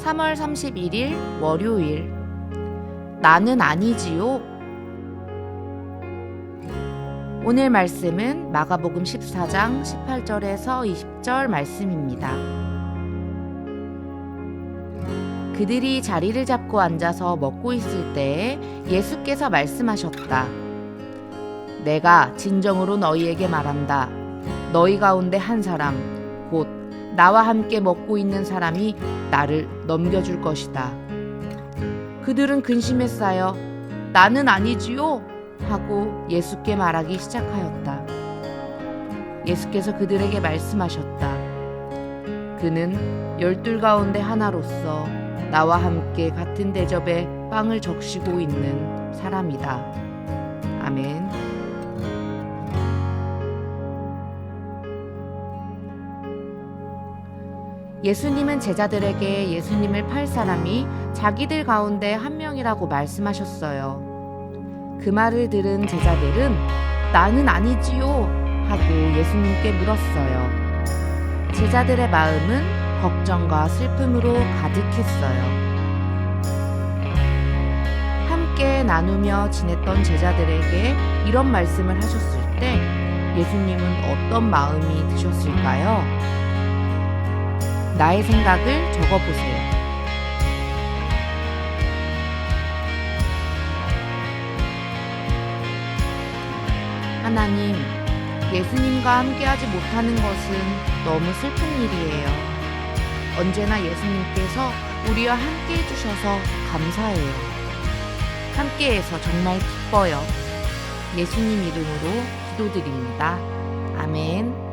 3월 31일 월요일 나는 아니지요. 오늘 말씀은 마가복음 14장 18절에서 20절 말씀입니다. 그들이 자리를 잡고 앉아서 먹고 있을 때에 예수께서 말씀하셨다. 내가 진정으로 너희에게 말한다. 너희 가운데 한 사람, 곧 나와 함께 먹고 있는 사람이 나를 넘겨줄 것이다. 그들은 근심에 쌓여 나는 아니지요 하고 예수께 말하기 시작하였다. 예수께서 그들에게 말씀하셨다. 그는 열둘 가운데 하나로서 나와 함께 같은 대접에 빵을 적시고 있는 사람이다. 아멘. 예수님은 제자들에게 예수님을 팔 사람이 자기들 가운데 한 명이라고 말씀하셨어요. 그 말을 들은 제자들은 나는 아니지요 하고 예수님께 물었어요. 제자들의 마음은 걱정과 슬픔으로 가득했어요. 함께 나누며 지냈던 제자들에게 이런 말씀을 하셨을 때 예수님은 어떤 마음이 드셨을까요? 나의 생각을 적어보세요. 하나님, 예수님과 함께하지 못하는 것은 너무 슬픈 일이에요. 언제나 예수님께서 우리와 함께 해주셔서 감사해요. 함께해서 정말 기뻐요. 예수님 이름으로 기도드립니다. 아멘.